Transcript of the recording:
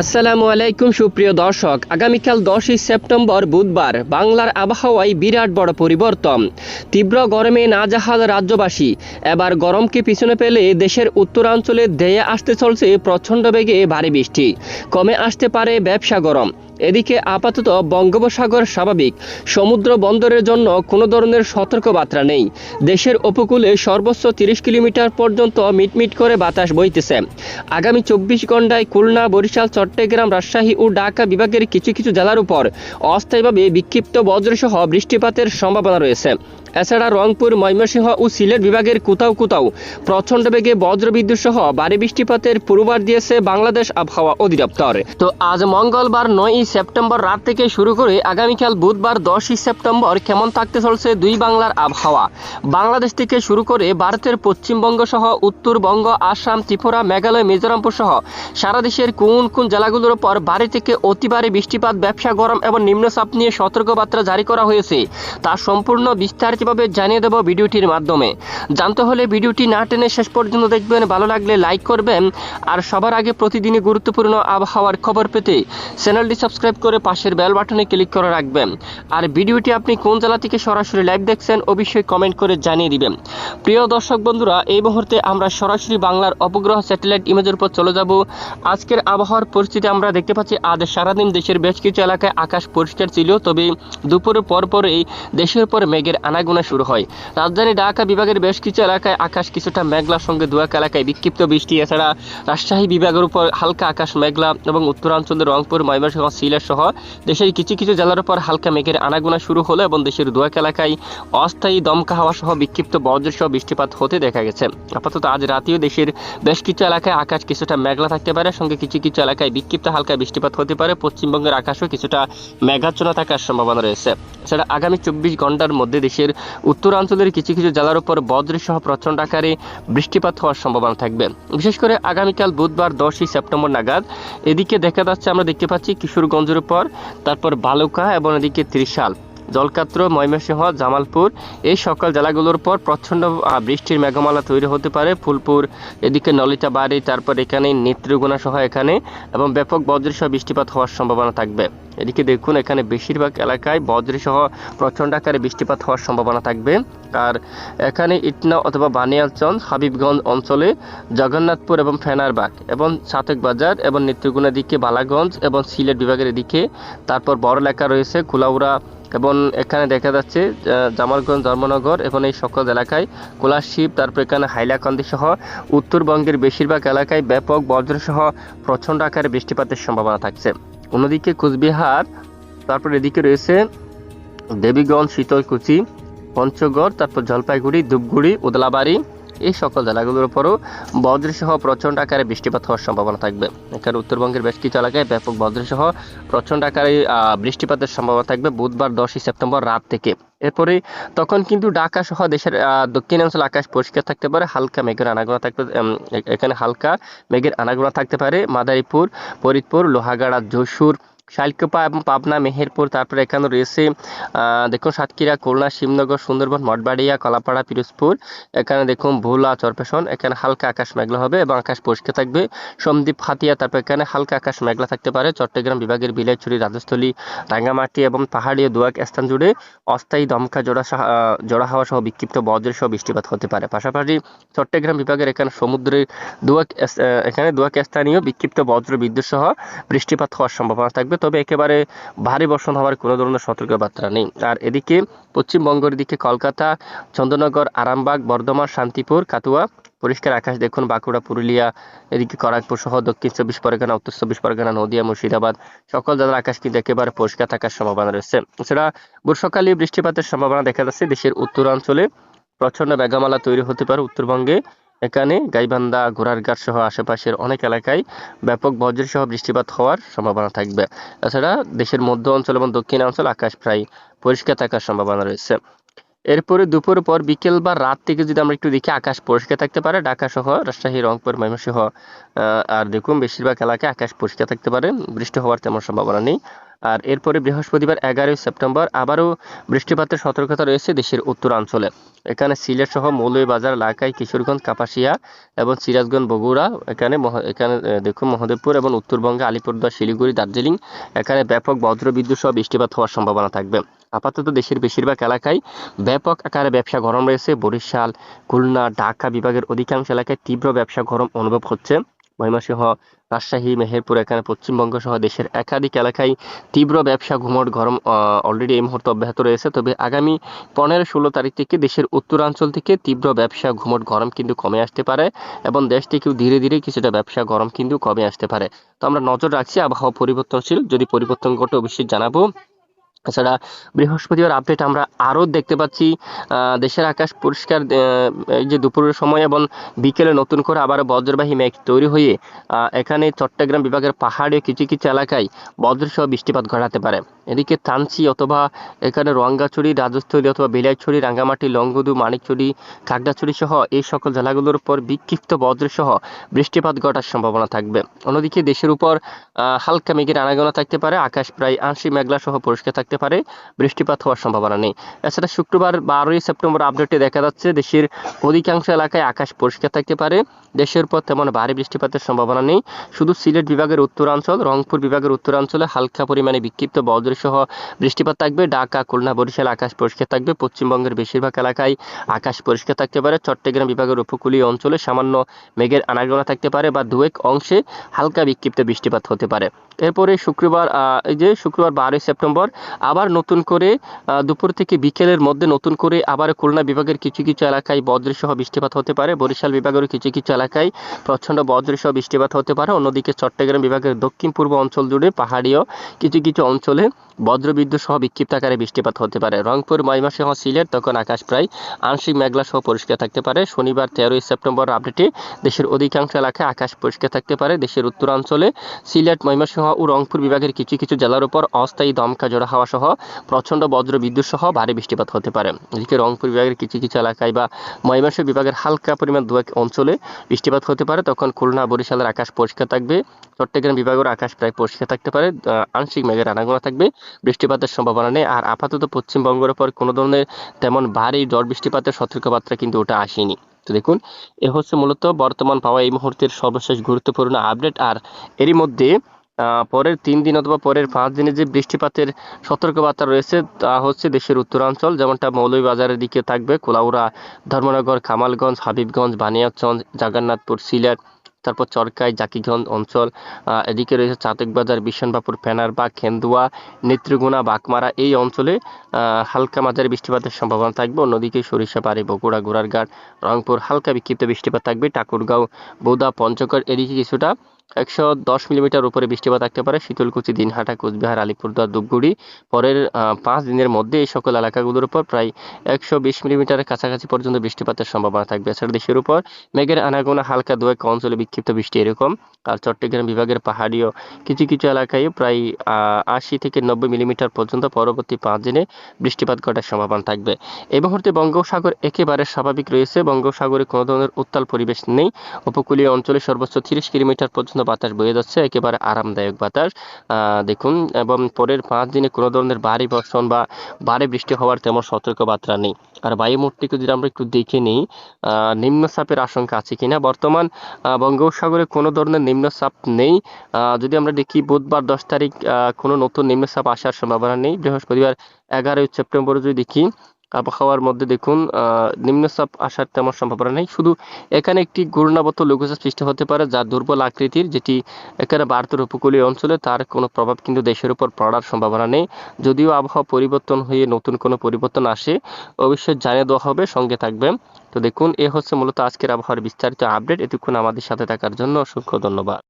আসসালামু আলাইকুম, সুপ্রিয় দর্শক। আগামীকাল দশই সেপ্টেম্বর বুধবার বাংলার আবহাওয়ায় বিরাট বড় পরিবর্তন। তীব্র গরমে নাজাহাল রাজ্যবাসী। এবার গরমকে পিছনে পেলে দেশের উত্তরাঞ্চলে ধেয়ে আসতে চলছে প্রচণ্ড বেগে ভারী বৃষ্টি। কমে আসতে পারে ব্যবসা গরম। এদিকে আপাতত বঙ্গোপসাগর স্বাভাবিক। সমুদ্র বন্দরের জন্য কোনো ধরনের সতর্কবার্তা নেই। দেশের উপকূলে সর্বোচ্চ তিরিশ কিলোমিটার পর্যন্ত মিটমিট করে বাতাস বইতেছে। আগামী চব্বিশ ঘন্টায় খুলনা, বরিশাল, চট্টগ্রাম, রাজশাহী ও ঢাকা বিভাগের কিছু কিছু জেলার উপর অস্থায়ীভাবে বিক্ষিপ্ত বজ্রসহ বৃষ্টিপাতের সম্ভাবনা রয়েছে। এছাড়া রংপুর, ময়মনসিংহ ও সিলেট বিভাগের কোথাও কোথাও প্রচণ্ড বেগে বজ্রবিদ্যুৎ সহ ভারী বৃষ্টিপাতের পূর্বাভাস দিয়েছে বাংলাদেশ আবহাওয়া অধিদপ্তর। তো আজ মঙ্গলবার নয়ই সেপ্টেম্বর রাত থেকে শুরু করে আগামীকাল বুধবার দশই সেপ্টেম্বর কেমন থাকতে চলছে দুই বাংলার আবহাওয়া? বাংলাদেশ থেকে শুরু করে ভারতের পশ্চিমবঙ্গ সহ উত্তরবঙ্গ, আসাম, ত্রিপুরা, মেঘালয়, মিজোরামপুর সহ সারা দেশের কোন কোন জেলাগুলোর উপর ভারী থেকে অতি ভারী বৃষ্টিপাত, ব্যবসা গরম এবং নিম্নচাপ নিয়ে সতর্কবার্তা জারি করা হয়েছে, তা সম্পূর্ণ বিস্তারিতভাবে জানিয়ে দেব ভিডিওটির মাধ্যমে। জানতে হলে ভিডিওটি না টেনে শেষ পর্যন্ত দেখবেন, ভালো লাগলে লাইক করবেন, আর সবার আগে প্রতিদিনই গুরুত্বপূর্ণ আবহাওয়ার খবর পেতে চ্যানেলটি সাবস্ক্রাইব করে পাশের বেল বাটনে ক্লিক করে রাখবেন। আর ভিডিওটি আপনি কোন জেলা থেকে সরাসরি লাইভ দেখছেন অবশ্যই কমেন্ট করে জানিয়ে দিবেন। প্রিয় দর্শক বন্ধুরা, এই মুহূর্তে আমরা সরাসরি বাংলার অপগ্রহ স্যাটেলাইট ইমেজের উপর চলে যাব। আজকের আবহাওয়ার পরিস্থিতি আমরা দেখতে পাচ্ছি, আজ সারাদিন দেশের বেশ কিছু এলাকায় আকাশ পরিষ্কার ছিল, তবে দুপুরের পর পরেই দেশের উপর মেঘের আনাগোনা শুরু হয়। রাজধানী ঢাকা বিভাগের বেশ কিছু এলাকায় আকাশ কিছুটা মেঘলার সঙ্গে দু এক এলাকায় বিক্ষিপ্ত বৃষ্টি, এছাড়া রাজশাহী বিভাগের উপর হালকা আকাশ মেঘলা এবং উত্তরাঞ্চলের রংপুর, ময়মনসিংহ সিলেট সহ দেশের কিছু কিছু জেলার উপর হালকা মেঘের আনাগোনা শুরু হলো এবং দেশের দু এক এলাকায় অস্থায়ী দমকা হাওয়া সহ বিক্ষিপ্ত বজ্র সহ বৃষ্টিপাত হতে দেখা গেছে। আপাতত আজ রাতেও দেশের বেশ কিছু এলাকায় আকাশ কিছুটা মেঘলা থাকতে পারে, সঙ্গে কিছু কিছু এলাকায় বিক্ষিপ্ত হালকা বৃষ্টিপাত হতে পারে। পশ্চিমবঙ্গের আকাশও কিছুটা মেঘাচ্ছন্ন থাকার সম্ভাবনা রয়েছে। এছাড়া আগামী চব্বিশ ঘণ্টার মধ্যে দেশের উত্তরাঞ্চলের কিছু কিছু জেলার উপর বজ্রসহ প্রচণ্ড আকারে বৃষ্টিপাত হওয়ার সম্ভাবনা থাকবে। বিশেষ করে আগামীকাল বুধবার দশই সেপ্টেম্বর নাগাদ এদিকে দেখা যাচ্ছে, আমরা দেখতে পাচ্ছি কিশোরগঞ্জের উপর তারপর বালুকা এবং এদিকে ত্রিশাল। জলকাত্র, ময়মনসিংহ, জামালপুর, এই সকল জেলাগুলোর পর প্রচণ্ড বৃষ্টির মেঘমালা তৈরি হতে পারে। ফুলপুর, এদিকে নলিতাবাড়ি তারপর এখানে নেত্রগুনা সহ এখানে, এবং ব্যাপক বজ্রসহ বৃষ্টিপাত হওয়ার সম্ভাবনা থাকবে। এদিকে দেখুন, এখানে বেশিরভাগ এলাকায় বজ্রসহ প্রচণ্ড আকারে বৃষ্টিপাত হওয়ার সম্ভাবনা থাকবে। আর এখানে ইটনা অথবা বানিয়ালচন্দ, হাবিবগঞ্জ অঞ্চলে জগন্নাথপুর এবং ফেনারবাগ এবং সাতেক বাজার এবং নেত্রগুনা দিকে বালাগঞ্জ এবং সিলেট বিভাগের দিকে, তারপর বড় এলাকা রয়েছে, কুলাউড়া এবং এখানে দেখা যাচ্ছে জামালগঞ্জ ধর্মনগর এবং এই সকল এলাকায় কোলাশিব, তারপর এখানে হাইলাকান্দি সহ উত্তরবঙ্গের বেশিরভাগ এলাকায় ব্যাপক বজ্রসহ প্রচণ্ড আকারে বৃষ্টিপাতের সম্ভাবনা থাকছে। অন্যদিকে কুচবিহার, তারপর এদিকে রয়েছে দেবীগঞ্জ, শীতলকুচি, পঞ্চগড়, তারপর জলপাইগুড়ি, ধূপগুড়ি, উদলাবাড়ি এই সকল জেলাগুলোর উপরও বজ্রসহ প্রচণ্ড আকারে বৃষ্টিপাত হওয়ার সম্ভাবনা থাকবে। এখানে উত্তরবঙ্গের বেশ কিছু এলাকায় ব্যাপক বজ্রসহ প্রচণ্ড আকারে বৃষ্টিপাতের সম্ভাবনা থাকবে বুধবার দশই সেপ্টেম্বর রাত থেকে। এরপরে তখন কিন্তু ঢাকা সহ দেশের দক্ষিণাঞ্চল আকাশ পরিষ্কার থাকতে পারে, হালকা মেঘের আনাগোনা এ- এখানে হালকা মেঘের আনাগোনা থাকতে পারে। মাদারীপুর, ফরিদপুর, লোহাগাড়া, যশোর শালকোপা এবং পাবনা, মেহেরপুর, তারপরে এখানে রয়েছে দেখুন সাতক্ষীরা, খুলনা, শিবনগর, সুন্দরবন, মঠবাড়িয়া, কলাপাড়া, পিরোজপুর। এখানে দেখুন ভোলা চরপেশন, এখানে হালকা আকাশ মেঘলা হবে এবং আকাশ পরিষ্কার থাকবে। সন্দ্বীপ হাতিয়া, তারপর এখানে হালকা আকাশ মেঘলা থাকতে পারে। চট্টগ্রাম বিভাগের বিলাইছড়ি রাজস্থলী, রাঙ্গামাটি এবং পাহাড়ি দুয়াক স্থান জুড়ে অস্থায়ী দমকা জোড়া জোড়া হাওয়া সহ বিক্ষিপ্ত বজ্র সহ বৃষ্টিপাত হতে পারে। পাশাপাশি চট্টগ্রাম বিভাগের এখানে সমুদ্রের দুয়াক এখানে দুয়াক স্থানীয় বিক্ষিপ্ত বজ্র বিদ্যুৎ সহ বৃষ্টিপাত হওয়ার সম্ভাবনা থাকবে। তবে একেবারে ভারী বর্ষণ হওয়ার কোনো ধরনের সতর্কবার্তা নেই। আর এদিকে পশ্চিমবঙ্গের দিকে কলকাতা চন্দ্রনগর আরামবাগ, বর্ধমান, শান্তিপুর কাতুয়া পরিষ্কার আকাশ দেখুন, বাঁকুড়া, পুরুলিয়া, এদিকে খড়গপুর সহ দক্ষিণ চব্বিশ পরগনা, উত্তর চব্বিশ পরগনা, নদিয়া, মুর্শিদাবাদ, সকল জেলার আকাশ কিন্তু একেবারে পরিষ্কার থাকার সম্ভাবনা রয়েছে। এছাড়া বর্ষাকালীন বৃষ্টিপাতের সম্ভাবনা দেখা যাচ্ছে। দেশের উত্তরাঞ্চলে প্রচণ্ড মেঘামালা তৈরি হতে পারে উত্তরবঙ্গে। এখানে গাইবান্ধা, ঘোড়ারঘাট সহ আশেপাশের অনেক এলাকায় ব্যাপক বজ্র সহ বৃষ্টিপাত হওয়ার সম্ভাবনা থাকবে। এছাড়া দেশের মধ্য অঞ্চল এবং দক্ষিণ অঞ্চল আকাশ প্রায় পরিষ্কার থাকার সম্ভাবনা রয়েছে। এরপরে দুপুর পর বিকেল বা রাত থেকে যদি আমরা একটু দেখি, আকাশ পরিষ্কার থাকতে পারে। ঢাকা সহ রাজশাহী, রংপুর, ময়মনসিংহ আর দেখুন বেশিরভাগ এলাকায় আকাশ পরিষ্কার থাকতে পারে। বৃষ্টি হওয়ার তেমন সম্ভাবনা নেই। আর এরপরে বৃহস্পতিবার এগারোই সেপ্টেম্বর আবারও বৃষ্টিপাতের সতর্কতা রয়েছে দেশের উত্তরাঞ্চলে। এখানে সিলেট সহ মৌলভীবাজার এলাকায় কিশোরগঞ্জ, কাপাসিয়া এবং সিরাজগঞ্জ, বগুড়া, এখানে এখানে দেখুন মহাদেবপুর এবং উত্তরবঙ্গে আলিপুরদুয়ার, শিলিগুড়ি, দার্জিলিং, এখানে ব্যাপক বজ্রবিদ্যুৎ সহ বৃষ্টিপাত হওয়ার সম্ভাবনা থাকবে। আপাতত দেশের বেশিরভাগ এলাকায় ব্যাপক আকারে ব্যবসা গরম রয়েছে। বরিশাল, খুলনা, ঢাকা বিভাগের অধিকাংশ এলাকায় তীব্র ব্যবসা গরম অনুভব হচ্ছে। ময়মনসিংহ, রাজশাহী, মেহেরপুর এখানে পশ্চিমবঙ্গ সহ দেশের একাধিক এলাকায় তীব্র ব্যবসা ঘুমট গরম অলরেডি এই মুহূর্তে অব্যাহত রয়েছে। তবে আগামী পনেরো ষোলো তারিখ থেকে দেশের উত্তরাঞ্চল থেকে তীব্র ব্যবসা ঘুমট গরম কিন্তু কমে আসতে পারে এবং দেশ থেকেও ধীরে ধীরে কিছুটা ব্যবসা গরম কিন্তু কমে আসতে পারে। তো আমরা নজর রাখছি আবহাওয়া পরিবর্তনশীল, যদি পরিবর্তন ঘটে অবশ্যই জানাব। এছাড়া বৃহস্পতিবার আপডেট আমরা আরও দেখতে পাচ্ছি দেশের আকাশ পরিষ্কার যে দুপুরের সময় এবং বিকেলে নতুন করে আবার বজ্রবাহী মেঘ তৈরি হয়ে এখানে চট্টগ্রাম বিভাগের পাহাড়ে কিছু কিছু এলাকায় বজ্রসহ বৃষ্টিপাত ঘটাতে পারে। এদিকে থানচি অথবা এখানে রঙ্গাছড়ি রাজস্থলী অথবা বিলাইছড়ি, রাঙ্গামাটি, লংগদু, মানিকছড়ি, খাগড়াছড়ি সহ এই সকল জেলাগুলোর উপর বিক্ষিপ্ত বজ্রসহ বৃষ্টিপাত ঘটার সম্ভাবনা থাকবে। অন্যদিকে দেশের উপর হালকা মেঘের আনাগোনা থাকতে পারে, আকাশ প্রায় আংশিক মেঘলা সহ পরিষ্কার থাকতে পারে, বৃষ্টিপাত হওয়ার সম্ভাবনা নেই। এছাড়া শুক্রবার বারোই সেপ্টেম্বর আপডেটে দেখা যাচ্ছে, দেশের অধিকাংশ এলাকায় আকাশ পরিষ্কার থাকতে পারে, দেশের উপর তেমন ভারী বৃষ্টিপাতের সম্ভাবনা নেই। শুধু সিলেট বিভাগের উত্তরাঞ্চল, রংপুর বিভাগের উত্তরাঞ্চলে হালকা পরিমাণে বিক্ষিপ্ত বজ্রসহ বৃষ্টিপাত থাকবে, ঢাকা, খুলনা, বরিশাল আকাশ পরিষ্কার থাকবে, পশ্চিমবঙ্গের বেশিরভাগ এলাকায় আকাশ পরিষ্কার থাকতে পারে, চট্টগ্রাম বিভাগের উপকূলীয় অঞ্চলে সামান্য মেঘের আনাগোনা থাকতে পারে বা দুয়েক অংশে হালকা বিক্ষিপ্ত বৃষ্টিপাত হতে পারে। এরপরে শুক্রবার এই যে শুক্রবার বারোই সেপ্টেম্বর আবার নতুন করে দুপুর থেকে বিকেলের মধ্যে নতুন করে আবার খুলনা বিভাগের কিছু কিছু এলাকায় বজ্রসহ বৃষ্টিপাত হতে পারে। বরিশাল বিভাগের কিছু কিছু এলাকায় প্রচণ্ড বজ্রসহ বৃষ্টিপাত হতে পারে। অন্যদিকে চট্টগ্রাম বিভাগের দক্ষিণ পূর্ব অঞ্চল জুড়ে পাহাড়ীয় কিছু কিছু অঞ্চলে বজ্রবিদ্যুৎ সহ বিক্ষিপ্ত আকারে বৃষ্টিপাত হতে পারে। রংপুর, ময়মনসিংহ, সিলেট, তখন আকাশ প্রায় আংশিক মেঘলা সহ পরিষ্কার থাকতে পারে। শনিবার তেরোই সেপ্টেম্বর আপডেটে দেশের অধিকাংশ এলাকায় আকাশ পরিষ্কার থাকতে পারে। দেশের উত্তরাঞ্চলে সিলেট, ময়মনসিংহ ও রংপুর বিভাগের কিছু কিছু জেলার উপর অস্থায়ী দমকা জোড়া হাওয়া সহ প্রচণ্ড বজ্র বিদ্যুৎ সহ ভারী বৃষ্টিপাত হতে পারে। এদিকে রংপুর বিভাগের কিছু কিছু এলাকায় বা ময়মনসিংহ বিভাগের হালকা পরিমাণ দু এক অঞ্চলে বৃষ্টিপাত হতে পারে। তখন খুলনা, বরিশালের আকাশ পরিষ্কার থাকবে। চট্টগ্রাম বিভাগের আকাশ প্রায় পরিষ্কার থাকতে পারে। আংশিক মেঘের আনাগোনা থাকবে। বৃষ্টিপাতের সম্ভাবনা নেই। আর আপাতত পশ্চিমবঙ্গের উপর কোনো ধরনের তেমন ভারী ঝড় বৃষ্টিপাতের সতর্কবার্তা কিন্তু ওটা আসেনি। তো দেখুন, এ হচ্ছে মূলত বর্তমান পাওয়া এই মুহূর্তের সর্বশেষ গুরুত্বপূর্ণ আপডেট। আর এরই মধ্যে পরের তিন দিন অথবা পরের পাঁচ দিনে যে বৃষ্টিপাতের সতর্কবার্তা রয়েছে, তা হচ্ছে দেশের উত্তরাঞ্চল, যেমনটা মৌলভীবাজারের দিকে থাকবে, কুলাউড়া, ধর্মনগর, কামালগঞ্জ, হাবিবগঞ্জ, বানিয়াচঞ্জ, জাগান্নাথপুর, সিলেট, তারপর চরকাই, জাকিগঞ্জ অঞ্চল এদিকে রয়েছে চাতকবাজার বিশনবাপুর ফেনারবাগ খেন্দুয়া নেত্রগুনা বাকমারা, এই অঞ্চলে হালকা মাঝারি বৃষ্টিপাতের সম্ভাবনা থাকবে। অন্যদিকে সরিষাবাড়ি বগুড়া গোড়ারঘাট রংপুর, হালকা বিক্ষিপ্ত বৃষ্টিপাত থাকবে। ঠাকুরগাঁও বৌদা পঞ্চগড়, এদিকে কিছুটা একশো দশ মিলিমিটার উপরে বৃষ্টিপাত থাকতে পারে। শীতলকুচি, দিনহাটা, কোচবিহার, আলিপুরদুয়ার, ধূপগুড়ি। পরের পাঁচ দিনের মধ্যে এই সকল এলাকাগুলোর উপর প্রায় একশো বিশ মিলিমিটারের কাছাকাছি পর্যন্ত বৃষ্টিপাতের সম্ভাবনা থাকবে। এছাড়া দেশের উপর মেঘের আনাগোনা হালকা দু এক অঞ্চলে বিক্ষিপ্ত বৃষ্টি এরকম। আর চট্টগ্রাম বিভাগের পাহাড়ীয় কিছু কিছু এলাকায় প্রায় আশি থেকে নব্বই মিলিমিটার পর্যন্ত পরবর্তী পাঁচ দিনে বৃষ্টিপাত ঘটার সম্ভাবনা থাকবে। এই মুহূর্তে বঙ্গোপসাগর একেবারে স্বাভাবিক রয়েছে। বঙ্গোপসাগরে কোনো ধরনের উত্তাল পরিবেশ নেই। উপকূলীয় অঞ্চলে সর্বোচ্চ তিরিশ কিলোমিটার পর্যন্ত বাতাস বয়ে যাচ্ছে, একেবারে আরামদায়ক বাতাস। দেখুন, এবং পরের পাঁচ দিনে কোনো ধরনের ভারী বর্ষণ বা ভারী বৃষ্টি হওয়ার তেমন সতর্কবার্তা নেই। আর বায়ুমূর্তিকে যদি আমরা একটু দেখে নিই নিম্নচাপের আশঙ্কা আছে কিনা বর্তমান বঙ্গোপসাগরে কোনো ধরনের নিম্নচাপ নেই। যদি আমরা দেখি বুধবার দশ তারিখ কোনো নতুন নিম্নচাপ আসার সম্ভাবনা নেই। বৃহস্পতিবার এগারোই সেপ্টেম্বর যদি দেখি আবহাওয়ার মধ্যে দেখুন নিম্নচাপ আসার তেমন সম্ভাবনা নেই। শুধু এখানে একটি ঘূর্ণাবর্ত লঘুচাপ সৃষ্টি হতে পারে, যা দুর্বল আকৃতির, যেটি এখানে ভারতের উপকূলীয় অঞ্চলে তার কোনো প্রভাব কিন্তু দেশের উপর পড়ার সম্ভাবনা নেই। যদিও আবহাওয়া পরিবর্তন হয়ে নতুন কোনো পরিবর্তন আসে, অবশ্যই জানিয়ে দেওয়া হবে, সঙ্গে থাকবে তো দেখুন, এ হচ্ছে মূলত আজকের আবহাওয়ার বিস্তারিত আপডেট। এতক্ষণ আমাদের সাথে থাকার জন্য অসংখ্য ধন্যবাদ।